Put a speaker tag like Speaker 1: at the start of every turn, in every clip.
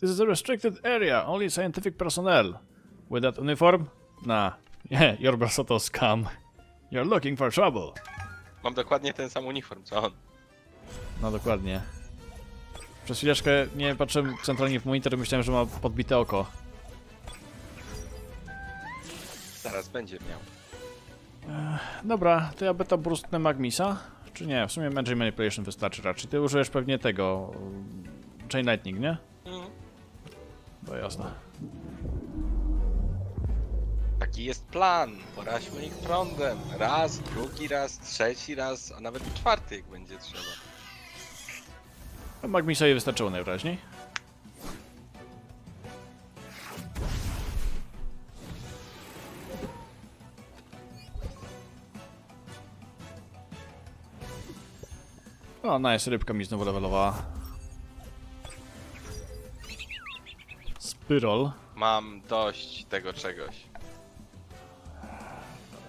Speaker 1: This is a restricted area, only scientific personnel. With that uniform? Nah. Yeah, you're Basoto scum. You're looking for trouble.
Speaker 2: Mam dokładnie ten sam uniform, co on.
Speaker 1: No dokładnie. Przez chwileczkę nie patrzyłem centralnie w monitor i myślałem, że ma podbite oko.
Speaker 2: Zaraz będzie miał.
Speaker 1: Dobra, to ja beta brustnę Magmisa? Czy nie? W sumie Magic Manipulation wystarczy raczej. Ty użyjesz pewnie tego... Chain Lightning, nie? To jasne.
Speaker 2: Taki jest plan. Poraźmy ich prądem. Raz, drugi raz, trzeci raz, a nawet czwarty, jak będzie trzeba.
Speaker 1: No, Magmisowi wystarczyło najwyraźniej. O, nice, rybka mi znowu levelowała. Spyrol.
Speaker 2: Mam dość tego czegoś.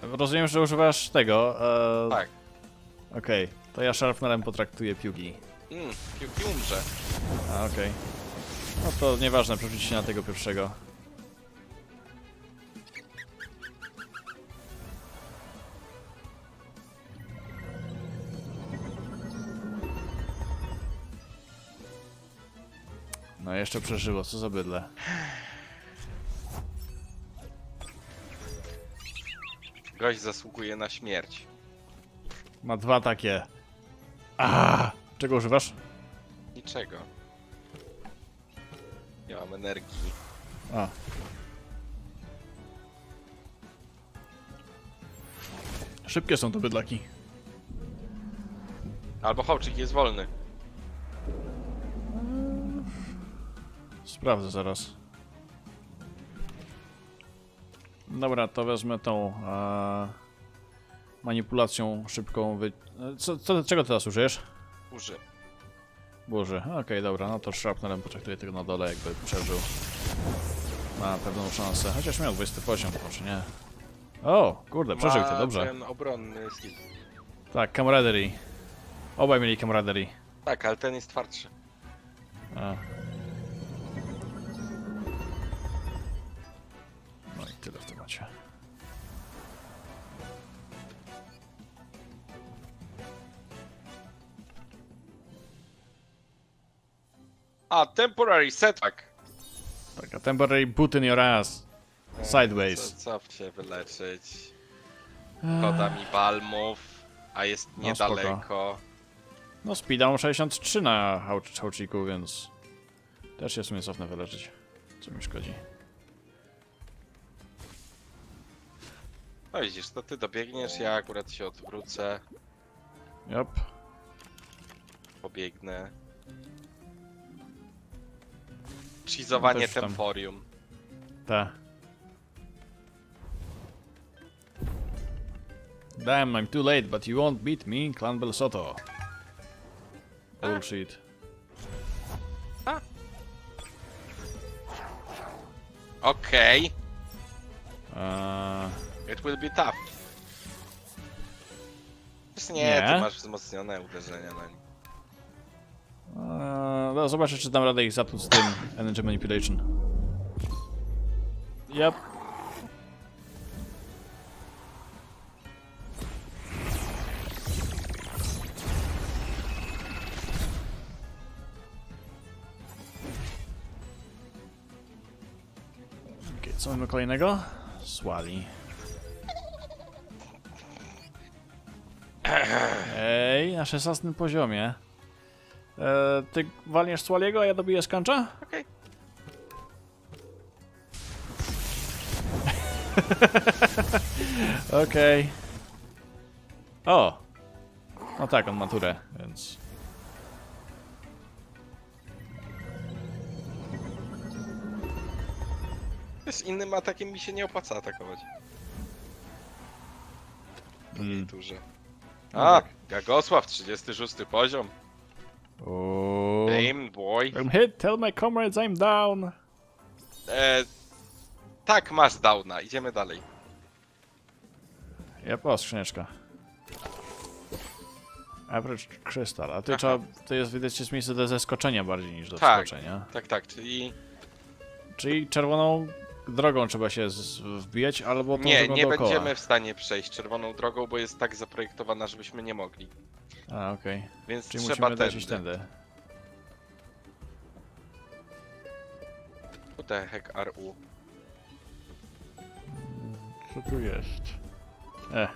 Speaker 1: Rozumiem, że używasz tego. E...
Speaker 2: Tak.
Speaker 1: Okej, to ja Sharpnerem potraktuję piugi.
Speaker 2: Mm, piłki umrze.
Speaker 1: A, okej. No to nieważne, przerzuć się na tego pierwszego. Jeszcze przeżyło, co za bydle.
Speaker 2: Gość zasługuje na śmierć.
Speaker 1: Ma dwa takie. A, Czego używasz?
Speaker 2: Niczego. Nie mam energii.
Speaker 1: A. Szybkie są to bydlaki.
Speaker 2: Albo Hołczyk jest wolny.
Speaker 1: Sprawdzę zaraz. Dobra, to wezmę tą e, manipulacją szybką. Wy... e, Co, co, czego teraz użyjesz?
Speaker 2: Uży.
Speaker 1: Boże, okej, dobra, no to Shrapnerem potraktuję tego na dole, jakby przeżył. Ma pewną szansę, chociaż miał 20 poziom, może nie. O, kurde, przeżył to,
Speaker 2: Ma
Speaker 1: dobrze.
Speaker 2: ten obronny skill.
Speaker 1: Tak, camaraderie. Obaj mieli camaraderie.
Speaker 2: Tak, ale ten jest twardszy.
Speaker 1: A.
Speaker 2: A, temporary setback.
Speaker 1: Tak, a temporary boot in your ass. Sideways.
Speaker 2: Co, co się wyleczyć? Szkoda mi balmów, a jest
Speaker 1: No,
Speaker 2: niedaleko.
Speaker 1: No, speeddown 63 na hałciku, więc też jest mnie cofnę wyleczyć. Co mi szkodzi.
Speaker 2: No widzisz, to ty dobiegniesz, ja akurat się odwrócę,
Speaker 1: Jop.
Speaker 2: pobiegnę. Cheezowanie
Speaker 1: też tam.
Speaker 2: Temforium.
Speaker 1: Ta. Damn, I'm too late, but you won't beat me, Clan Belsoto. Bullshit.
Speaker 2: Okej,
Speaker 1: Eee,
Speaker 2: it will be tough. Wiesz, nie,
Speaker 1: Nie.
Speaker 2: ty masz wzmocnione uderzenia na nim.
Speaker 1: No, zobaczę, czy dam radę ich zatłuc z tym Energy Manipulation. Yep. Okej, co mamy kolejnego? Swali. Ej, na 16 poziomie. E, ty walniesz Swaliego, a ja dobiję Skancza?
Speaker 2: Okej.
Speaker 1: Okej. O! No tak, on ma turę, więc...
Speaker 2: Z innym atakiem mi się nie opłaca atakować. Po
Speaker 1: Mm.
Speaker 2: turze.
Speaker 1: No
Speaker 2: A,
Speaker 1: tak.
Speaker 2: Gagosław, 36 poziom.
Speaker 1: O.
Speaker 2: Game boy.
Speaker 1: I'm hit, tell my comrades I'm down.
Speaker 2: E, tak, masz downa, idziemy dalej.
Speaker 1: Jep, o, skrzyneczka. Average Crystal. A ty
Speaker 2: Aha.
Speaker 1: trzeba, to jest widać jest miejsce do zeskoczenia bardziej niż do
Speaker 2: Tak.
Speaker 1: wskoczenia.
Speaker 2: Tak, tak, czyli
Speaker 1: Czyli czerwoną drogą trzeba się z, wbijać, albo tą
Speaker 2: nie,
Speaker 1: drogą
Speaker 2: nie
Speaker 1: dookoła.
Speaker 2: będziemy w stanie przejść czerwoną drogą, bo jest tak zaprojektowana, żebyśmy nie mogli.
Speaker 1: A, okej.
Speaker 2: Więc
Speaker 1: Czyli
Speaker 2: trzeba
Speaker 1: musimy lecieć
Speaker 2: tędy.
Speaker 1: tędy.
Speaker 2: Heck RU?
Speaker 1: Co tu jest? E.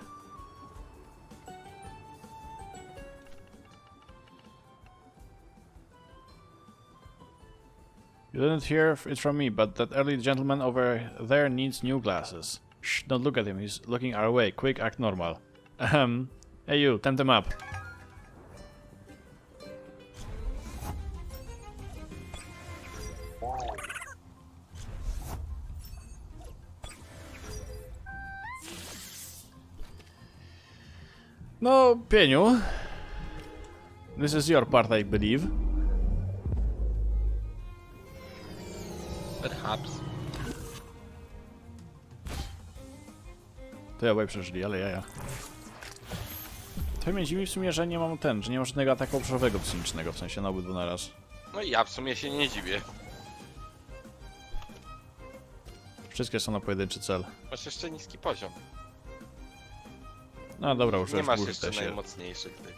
Speaker 1: You didn't hear it from me, but that early gentleman over there needs new glasses. Shh, don't look at him, he's looking our way. Quick, act normal. Ahem. Hey you, tempt him up. No, pieniu. This is your part, I believe.
Speaker 2: Perhaps.
Speaker 1: To ja obaj przeżyli, ale jaja. To mnie dziwi w sumie, że nie mam ten, że nie mam żadnego ataku obszarowego psychicznego, w sensie na obydwu naraz.
Speaker 2: No i ja w sumie się nie dziwię.
Speaker 1: Wszystkie są na pojedynczy cel.
Speaker 2: Masz jeszcze niski poziom.
Speaker 1: No dobra,
Speaker 2: Nie
Speaker 1: użyłem
Speaker 2: masz jeszcze
Speaker 1: też się.
Speaker 2: najmocniejszych tych.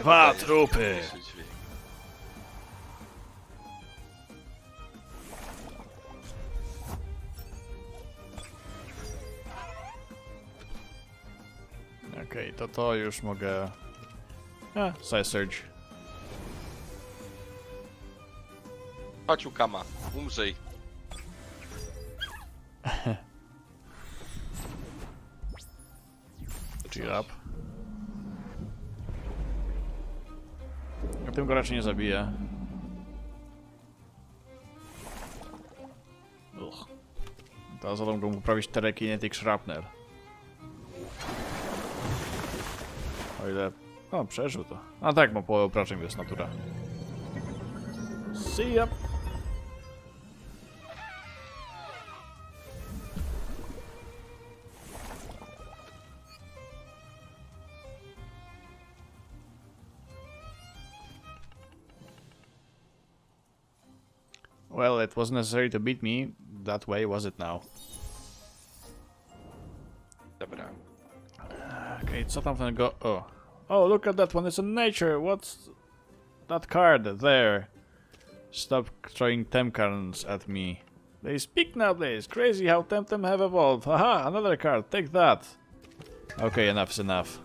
Speaker 1: Dwa trupy.
Speaker 2: mniejszy dźwięk.
Speaker 1: Okej, to to już mogę... A, Side Surge.
Speaker 2: Chodź Ukama, umrzyj.
Speaker 1: Cheer up. A tym go raczej nie zabiję. Uch. Teraz zadą go poprawić Telekinetic Shrapner. O ile... O, przeżył to. A tak, bo połowę obrażeń jest natura. See ya! Well, it wasn't necessary to beat me that way, was it now?
Speaker 2: Dobra.
Speaker 1: Okay, co tam ten go... Oh. Look at that one, it's in nature, what's... That card, there. Stop throwing Temcarns at me. They speak nowadays, crazy how Temtem have evolved. Haha, another card, take that. Okay, enough is enough.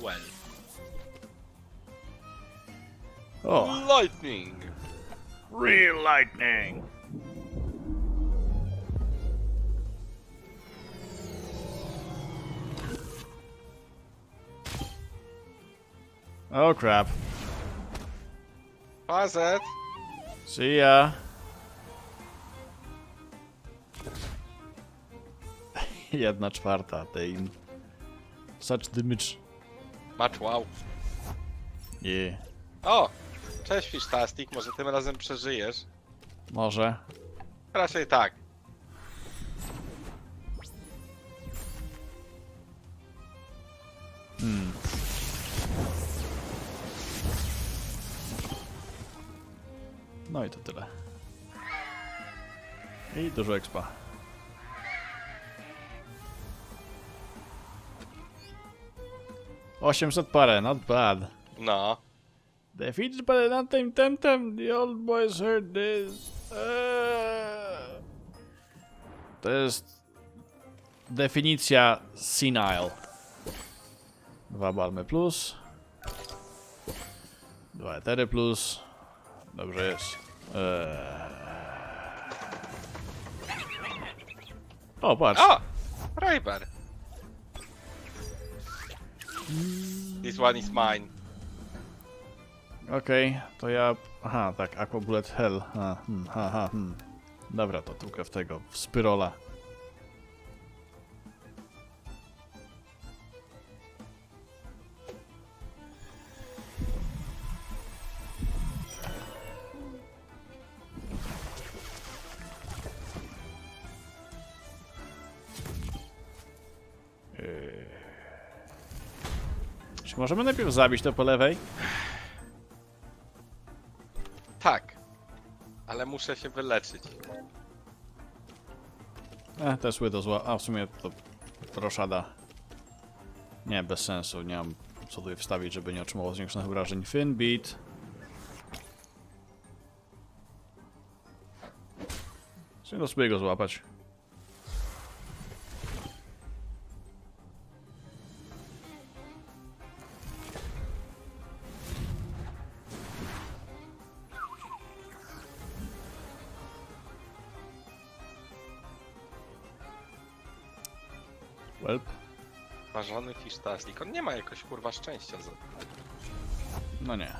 Speaker 2: Well.
Speaker 1: Oh,
Speaker 2: Lightning!
Speaker 1: Real lightning! Oh crap.
Speaker 2: Fazet!
Speaker 1: See ya. Jedna czwarta tej. Such damage.
Speaker 2: Match wow.
Speaker 1: Yeah.
Speaker 2: O! Cześć Fishtastic, może tym razem przeżyjesz?
Speaker 1: Może.
Speaker 2: Raczej tak.
Speaker 1: Hmm. No i to tyle. I dużo expa. Osiemset parę, not bad.
Speaker 2: No.
Speaker 1: Defeated by the nothing Temtem, the old boys heard this. Eee. To jest definicja senile. Dwa balmy plus. Dwa etery plus. Dobrze jest. Eee. O, patrz.
Speaker 2: O! Raybar! This one is mine.
Speaker 1: Okej, okay, to ja... Aha, tak, Aqua Bullet Hell. Ha, hmm, ha, ha, hmm. Dobra, to tylko w tego, w Spyrola. Eee. Czy możemy najpierw zabić to po lewej?
Speaker 2: Muszę się wyleczyć.
Speaker 1: E, te zły do zła. A w sumie to roszada. Nie, bez sensu. Nie mam co tutaj wstawić, żeby nie otrzymał zwiększonych wrażeń. Fin beat. Czyli no spróbuję go złapać. Welp.
Speaker 2: Marzony fish taslik. On nie ma jakoś kurwa szczęścia za...
Speaker 1: No nie.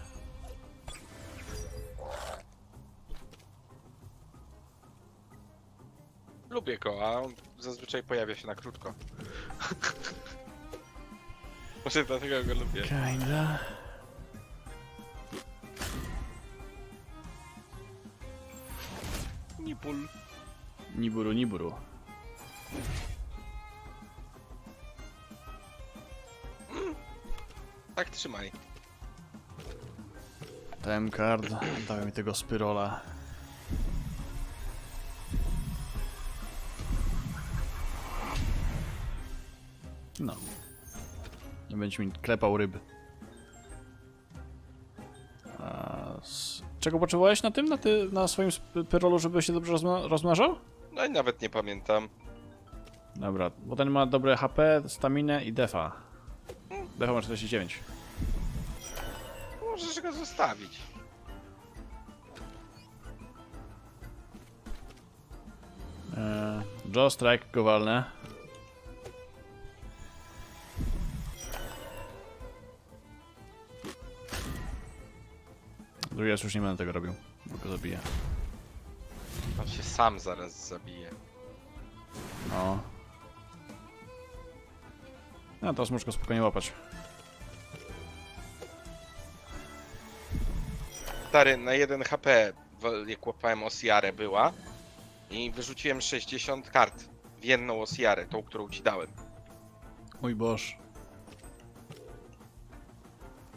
Speaker 2: Lubię go, a on zazwyczaj pojawia się na krótko. Może dlatego go lubię.
Speaker 1: Kinda.
Speaker 2: Nipul.
Speaker 1: Niburu, niburu.
Speaker 2: Trzymaj.
Speaker 1: Time card. Dałem mi tego spyrola. No. Nie będzie mi klepał ryby. A z... Czego potrzebowałeś na tym? Na, ty, na swoim pyrolu, żeby się dobrze rozma rozmnażał?
Speaker 2: No i nawet nie pamiętam.
Speaker 1: Dobra, bo ten ma dobre HP, staminę i defa. Defa ma 49.
Speaker 2: Możesz go zostawić.
Speaker 1: Eee, Jaw Strike go walnę. Drugi raz już nie będę tego robił, bo go zabiję.
Speaker 2: On się sam zaraz zabije.
Speaker 1: No. No, teraz możesz go spokojnie łapać.
Speaker 2: Stary, na 1 HP jak łapałem Osiarę była i wyrzuciłem 60 kart w jedną Osiarę, tą, którą ci dałem.
Speaker 1: Mój boż.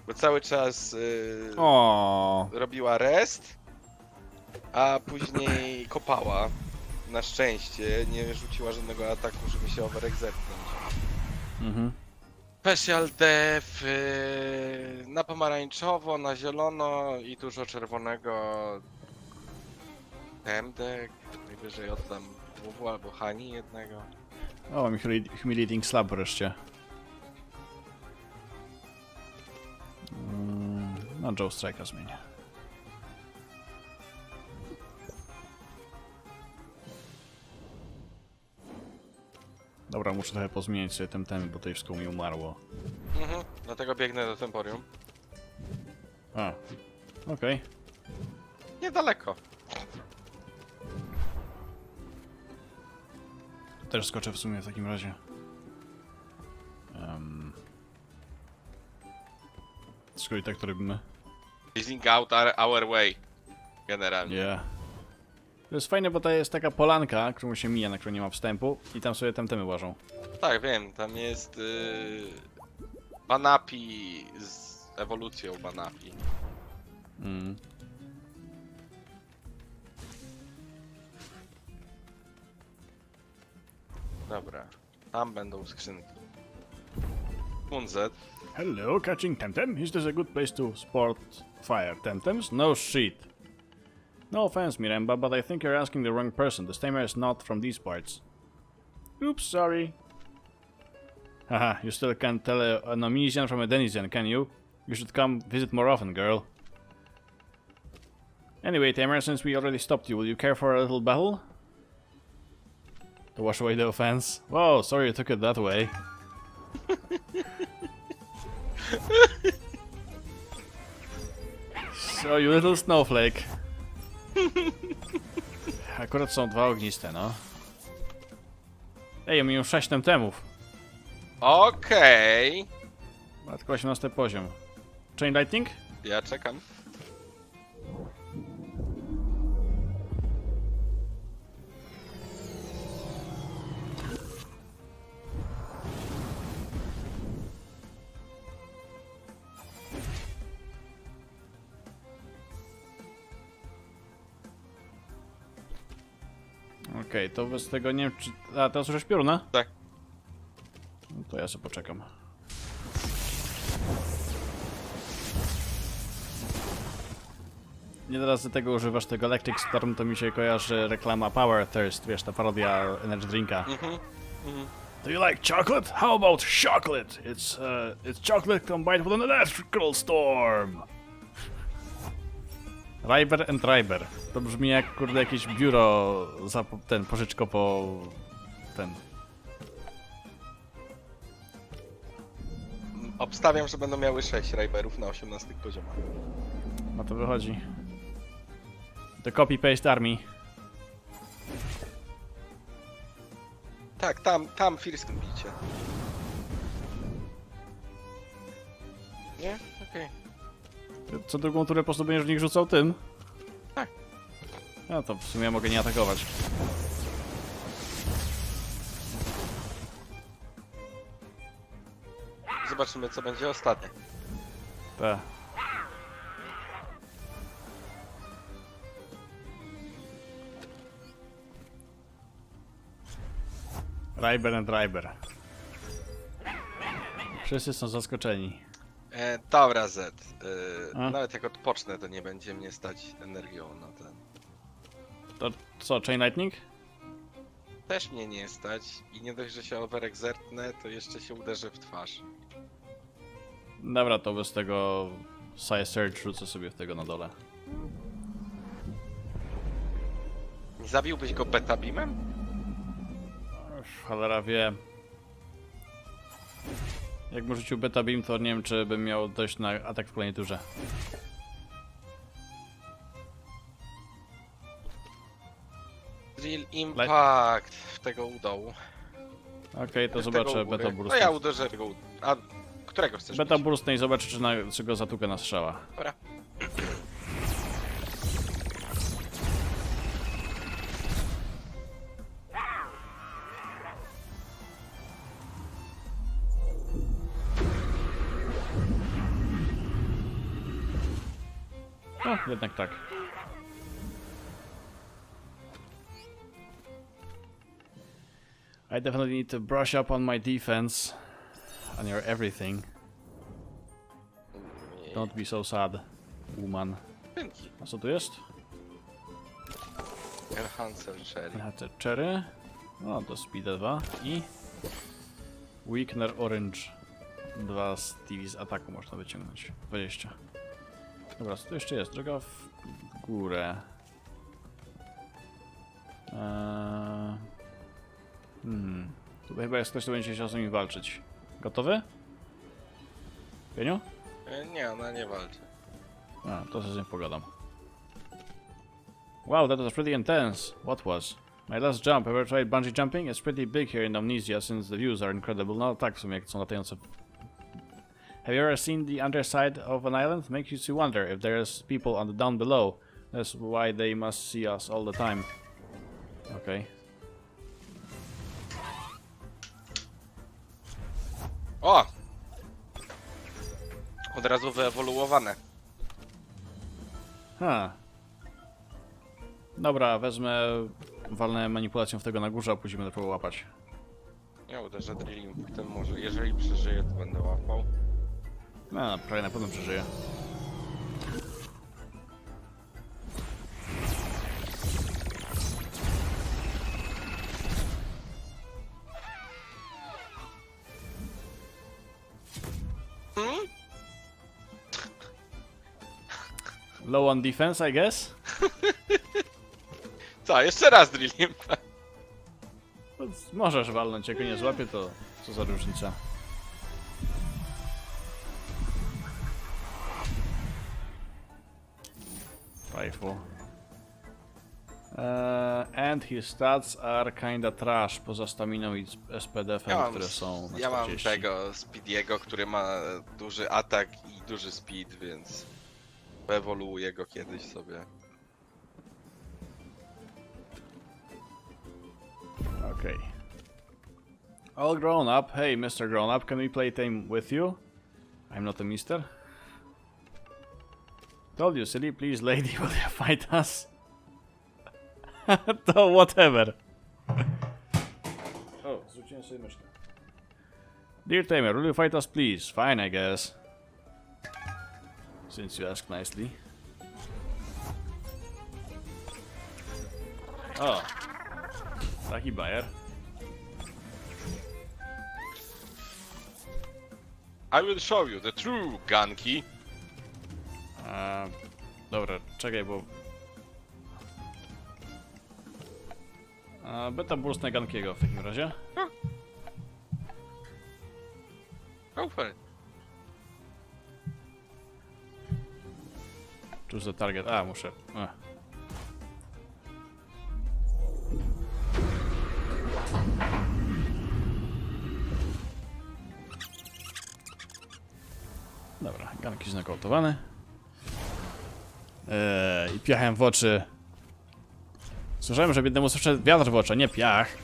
Speaker 2: Bo cały czas yy,
Speaker 1: O,
Speaker 2: robiła rest, a później kopała. Na szczęście nie rzuciła żadnego ataku, żeby się overexepnąć.
Speaker 1: Mhm.
Speaker 2: Special def yy, na pomarańczowo, na zielono i dużo czerwonego. Temdek, najwyżej oddam WW albo Hani jednego.
Speaker 1: O, mam humili- Humiliating Slab wreszcie. Mm, No, Joe Strike'a zmienię. Dobra, muszę trochę pozmieniać sobie ten ten, bo tutaj wszystko mi umarło.
Speaker 2: Mhm, dlatego biegnę do Temporium.
Speaker 1: A, okej.
Speaker 2: Niedaleko.
Speaker 1: Też skoczę w sumie w takim razie. Um. Skoro i tak to robimy.
Speaker 2: Blazing out our, our way. Generalnie.
Speaker 1: Nie. To jest fajne, bo to jest taka polanka, którą się mija, na którą nie ma wstępu i tam sobie temtemy łażą.
Speaker 2: Tak, wiem, tam jest yy, Banapi z ewolucją Banapi.
Speaker 1: Mm.
Speaker 2: Dobra, tam będą skrzynki. Kunzet.
Speaker 1: Hello, catching temtem. Is this a good place to sport fire temtems? No shit. No offense, Miremba, but I think you're asking the wrong person. The stammer is not from these parts. Oops, sorry. Haha, you still can't tell a, an Omisian from a Denizen, can you? You should come visit more often, girl. Anyway, Tamer, since we already stopped you, will you care for a little battle? To wash away the offense? Whoa, sorry you took it that way. So, you little snowflake. Akurat są dwa ogniste, no. Ej, mają 6 temów.
Speaker 2: Okej.
Speaker 1: Ma tylko 18 poziom. Chain Lightning?
Speaker 2: Ja czekam.
Speaker 1: To bez tego nie wiem czy... A, teraz użyłeś pioruna?
Speaker 2: Tak.
Speaker 1: No to ja sobie poczekam. Nie teraz tego używasz tego Electric Storm, to mi się kojarzy reklama Power Thirst, wiesz, ta parodia energy drinka.
Speaker 2: Mhm. mhm.
Speaker 1: Do you like chocolate? How about chocolate? It's uh, it's chocolate combined with an electrical storm. Ryber and Ryber. To brzmi jak kurde jakieś biuro za po- ten pożyczko po ten.
Speaker 2: Obstawiam, że będą miały 6 Riberów na 18 poziomach.
Speaker 1: No to wychodzi. The copy paste army.
Speaker 2: Tak, tam, tam Firsk bicie. Nie? Okej.
Speaker 1: Co drugą turę po prostu będziesz w nich rzucał tym?
Speaker 2: Tak.
Speaker 1: No to w sumie mogę nie atakować.
Speaker 2: Zobaczymy, co będzie ostatnie.
Speaker 1: Te. Ryber and Ryber. Wszyscy są zaskoczeni.
Speaker 2: E, dobra, Z. E,
Speaker 1: A?
Speaker 2: nawet jak odpocznę, to nie będzie mnie stać energią na ten.
Speaker 1: To co, Chain Lightning?
Speaker 2: Też mnie nie stać i nie dość, że się overexertnę, to jeszcze się uderzę w twarz.
Speaker 1: Dobra, to bez tego Side Search rzucę sobie w tego na dole.
Speaker 2: Nie zabiłbyś go betabimem?
Speaker 1: Ech, Cholera wie. Jakbym rzucił Beta Beam, to nie wiem, czy bym miał dość na atak w kolejnej turze.
Speaker 2: Drill Impact w tego udołu.
Speaker 1: Okej, to zobaczę. Beta Burst.
Speaker 2: No ja uderzę w tego. A którego chcesz
Speaker 1: Beta
Speaker 2: bić?
Speaker 1: Burst no i zobaczę, czy, na, czy go zatukę na strzała.
Speaker 2: Dobra.
Speaker 1: Jednak tak. I definitely need to brush up on my defense. On your everything. Don't be so sad, woman. A co tu jest?
Speaker 2: Enhancer Cherry.
Speaker 1: Te cherry. No, to speed 2 i... Weakener Orange. Dwa z TV z ataku można wyciągnąć. 20. Dobra, co tu jeszcze jest? Droga w górę. Eee... Hmm. Tutaj chyba jest ktoś, kto będzie chciał z nimi walczyć. Gotowy? Pieniu?
Speaker 2: E, Nie, ona nie walczy.
Speaker 1: A, to sobie z nim pogadam. Wow, that was pretty intense. What was? My last jump. Ever tried bungee jumping? It's pretty big here in Amnesia since the views are incredible. No tak, w sumie jak są latające. Have you ever seen the underside of an island? Makes you wonder if there's people on the down below. That's why they must see us all the time. Okay.
Speaker 2: O! Od razu wyewoluowane.
Speaker 1: Ha. Dobra, wezmę... Walnę manipulacją w tego na górze, a później będę próbował łapać.
Speaker 2: Ja uderzę Drill Impactem może. Jeżeli przeżyję, to będę łapał.
Speaker 1: No, prawie na pewno przeżyję.
Speaker 2: Hmm?
Speaker 1: Low on defense, I guess?
Speaker 2: Co, jeszcze raz Drill Impact.
Speaker 1: No, Możesz walnąć, jak go nie złapie, to co za różnica. Rifle. Uh, and his stats are kinda trash, poza staminą i SPDF-em,
Speaker 2: Ja mam,
Speaker 1: które są na
Speaker 2: ja mam
Speaker 1: 40.
Speaker 2: tego Speediego, który ma duży atak i duży speed, więc ewoluuję go kiedyś sobie.
Speaker 1: Okay. All grown up. Hey, Mr. Grown Up, can we play team with you? I'm not a mister. Told you, silly. Please, lady, will you fight us? to whatever. Oh, Puściłem sobie myszkę. Dear Tamer, will you fight us please? Fine, I guess. Since you ask nicely. O! Taki bajer.
Speaker 2: I will show you the true gun
Speaker 1: A, dobra, czekaj, bo... A, beta burst na Gankiego w takim razie.
Speaker 2: Go for it.
Speaker 1: Choose the target. A, muszę. A. Dobra, ganki znakautowane. Eee, I piachem w oczy. Słyszałem, że biednemu wszedł wiatr w oczy, a nie piach.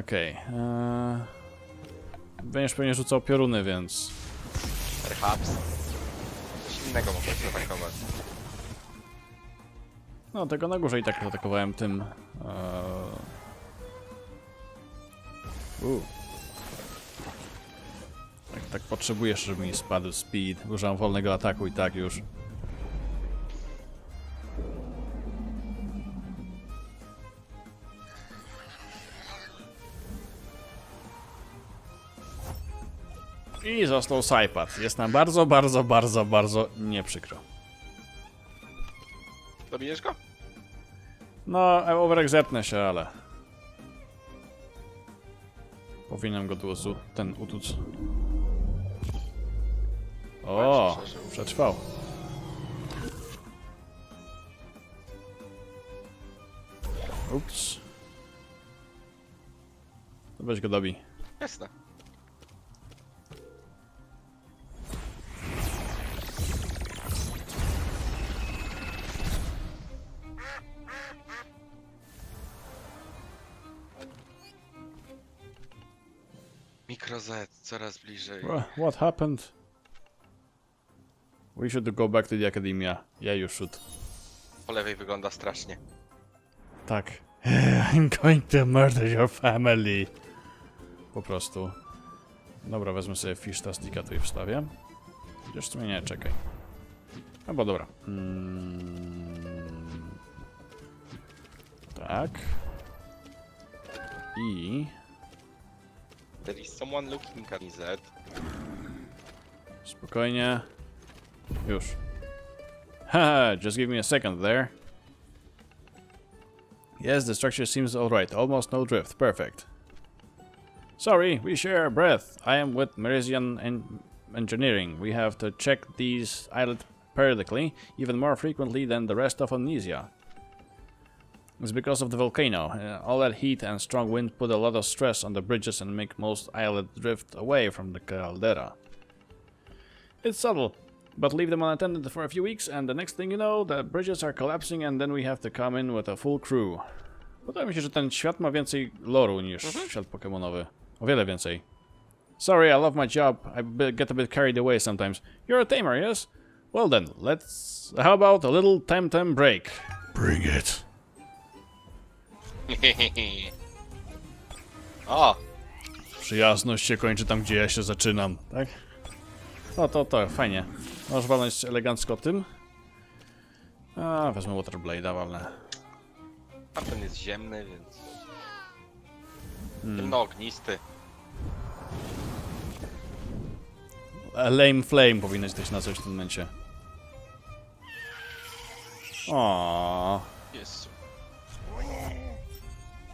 Speaker 1: Okej. Okay. Będziesz pewnie rzucał pioruny, więc...
Speaker 2: Perhaps. Coś innego mogę zaatakować.
Speaker 1: No, tego na górze i tak atakowałem tym. Eee... U. Tak, potrzebujesz, żeby mi spadł speed. Używam wolnego ataku i tak już. I został Saipad. Jest nam bardzo, bardzo, bardzo, bardzo nieprzykro.
Speaker 2: Dobijesz go?
Speaker 1: No, overek zepnę się, ale... Powinienem go tu ten utuc. O, przetrwał. Ups. To weź go dobi.
Speaker 2: Jasne. Mikro Z coraz bliżej.
Speaker 1: Wha- What happened? We should go back to the academia. Yeah, you should.
Speaker 2: Po lewej wygląda strasznie.
Speaker 1: Tak. I'm going to murder your family. Po prostu. Dobra, wezmę sobie fish tastika tu i wstawię. Chociaż w sumie nie, czekaj. Albo dobra. Mm. Tak. I...
Speaker 2: There is someone looking at Z.
Speaker 1: Spokojnie. Już. Haha, just give me a second there. Yes, the structure seems alright. Almost no drift. Perfect. Sorry, we share a breath. I am with Merizian en- Engineering. We have to check these islets periodically, even more frequently than the rest of Amnesia. It's because of the volcano. Uh, all that heat and strong wind put a lot of stress on the bridges and make most islet drift away from the caldera. It's subtle, but leave them unattended for a few weeks, and the next thing you know, the bridges are collapsing, and then we have to come in with a full crew. Podoba mi się, że ten świat ma więcej loru niż świat Pokemonowy. O wiele więcej. Sorry, I love my job. I get a bit carried away sometimes. You're a tamer, yes? Well then, let's. How about a little Temtem break? Bring it.
Speaker 2: o!
Speaker 1: Przyjazność się kończy tam, gdzie ja się zaczynam, tak? No to, to, fajnie. Możesz walnąć elegancko tym. A, wezmę Waterblade'a, walnę.
Speaker 2: A ten jest ziemny, więc... No ognisty.
Speaker 1: Lame Flame powinno być nazwać w tym momencie. O.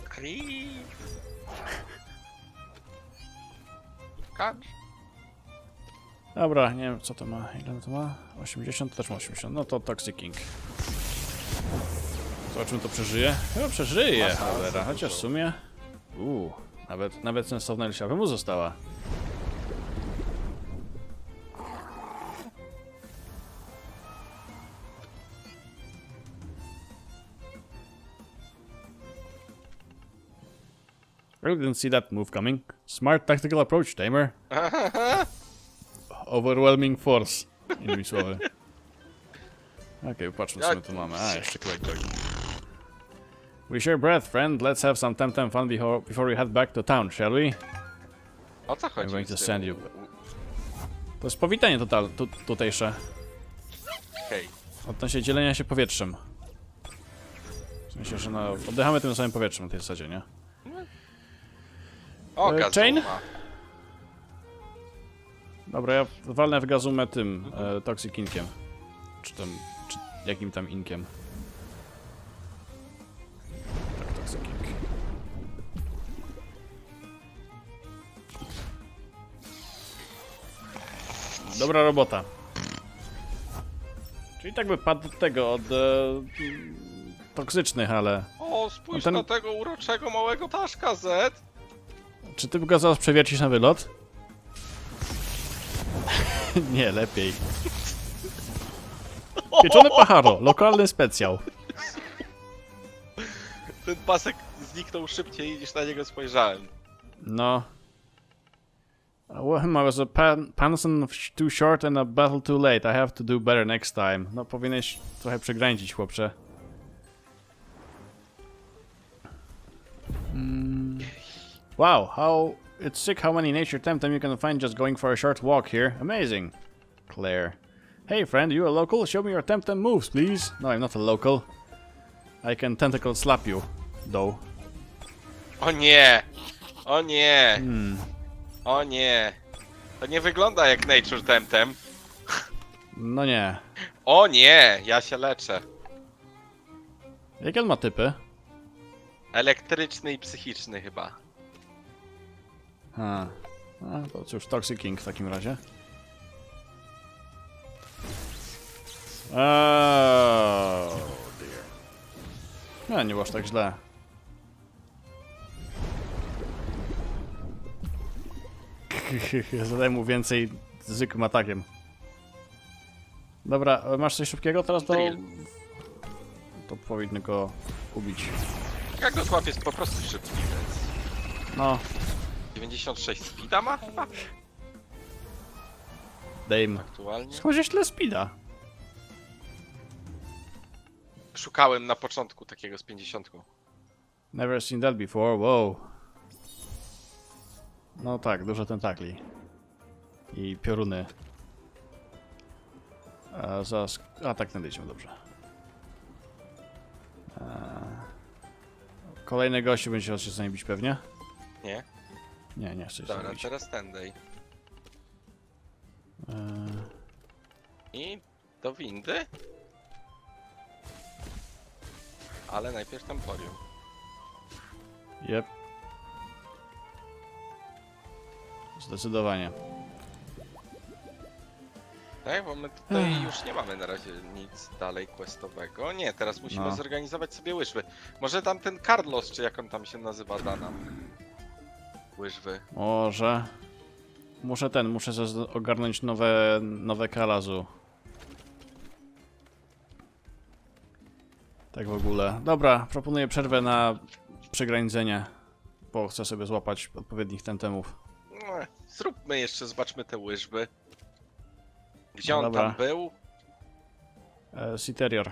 Speaker 2: Kree. Kacz.
Speaker 1: Dobra, nie wiem co to ma. Ile to ma? 80? Też ma 80. No to Toxic King. Zobaczymy, to przeżyje. Chyba przeżyje, cholera. Chociaż w sumie... Uuu, nawet, nawet sensowna lisiawa mu została. Really didn't see that move coming. Smart tactical approach, Tamer. Overwhelming force. Innymi słowy. Okej, popatrzmy co my tu mamy. A, jeszcze kawałek drogi. Wish your breath, friend. Let's have some temtem fun before, before we head back to town, shall we?
Speaker 2: O co chodzi?
Speaker 1: going
Speaker 2: z
Speaker 1: to send you. To jest powitanie total, tu, tutejsze.
Speaker 2: Okej.
Speaker 1: Odnośnie dzielenia się powietrzem. W sensie, że no, oddychamy tym samym powietrzem na tej zasadzie, nie?
Speaker 2: O,
Speaker 1: E. Chain? Dobra, ja walnę w gazumę tym, e, Toxic Inkiem. Czy tam, czy jakim tam inkiem. Tak, Toxic Ink. Dobra robota. Czyli tak by padł od tego, od e, toksycznych, ale...
Speaker 2: O, spójrz
Speaker 1: No ten-
Speaker 2: na tego uroczego małego ptaszka Z.
Speaker 1: Czy ty go zaraz przewiercisz na wylot? Nie, lepiej. Pieczony pacharo, lokalny specjal.
Speaker 2: Ten pasek zniknął szybciej niż na niego spojrzałem.
Speaker 1: No. Well, I was a pan Panson too short and a battle too late. I have to do better next time. No, powinieneś trochę przegraniczyć, chłopcze. Mm. Wow, how... It's sick how many nature temtem you can find just going for a short walk here. Amazing. Claire. Hey friend, you a local? Show me your temtem moves, please. No, I'm not a local. I can tentacle slap you, though.
Speaker 2: O nie! O nie!
Speaker 1: Hmm.
Speaker 2: O nie! To nie wygląda jak Nature Temtem.
Speaker 1: No nie.
Speaker 2: O nie! Ja się leczę.
Speaker 1: Jakie on ma typy?
Speaker 2: Elektryczny i psychiczny chyba.
Speaker 1: A, a to cóż, Toxic King w takim razie. Oh dear. No, nie było aż tak źle. Zadaj mu więcej zwykłym atakiem. Dobra, masz coś szybkiego teraz do... To powinno go ubić.
Speaker 2: Jak go złapie jest po prostu szybki, więc...
Speaker 1: No,
Speaker 2: 96 speeda ma chyba?
Speaker 1: Dame.
Speaker 2: Aktualnie.
Speaker 1: Skąd tyle speeda?
Speaker 2: Szukałem na początku takiego z 50.
Speaker 1: Never seen that before, wow. No tak, dużo tentakli. I pioruny. A, za sk- A tak, nadejdziemy, dobrze. A... Kolejny gościu będzie się z nami bić pewnie?
Speaker 2: Nie?
Speaker 1: Nie, nie chcę się
Speaker 2: Dobra, teraz dej.
Speaker 1: Eee,
Speaker 2: I do windy? Ale najpierw Temporium.
Speaker 1: Yep. Zdecydowanie.
Speaker 2: Tak, bo my tutaj już nie mamy na razie nic dalej questowego. Nie, teraz musimy
Speaker 1: No.
Speaker 2: zorganizować sobie łyżwy. Może tam ten Carlos, czy jak on tam się nazywa, da nam łyżwy.
Speaker 1: Może. Muszę ten, muszę zaz- ogarnąć nowe, nowe kalazu. Tak w ogóle. Dobra, proponuję przerwę na przegraniczenie, bo chcę sobie złapać odpowiednich tentemów.
Speaker 2: No, zróbmy jeszcze, zobaczmy te łyżwy. Gdzie
Speaker 1: No
Speaker 2: on
Speaker 1: dobra.
Speaker 2: tam był?
Speaker 1: E, Citerior.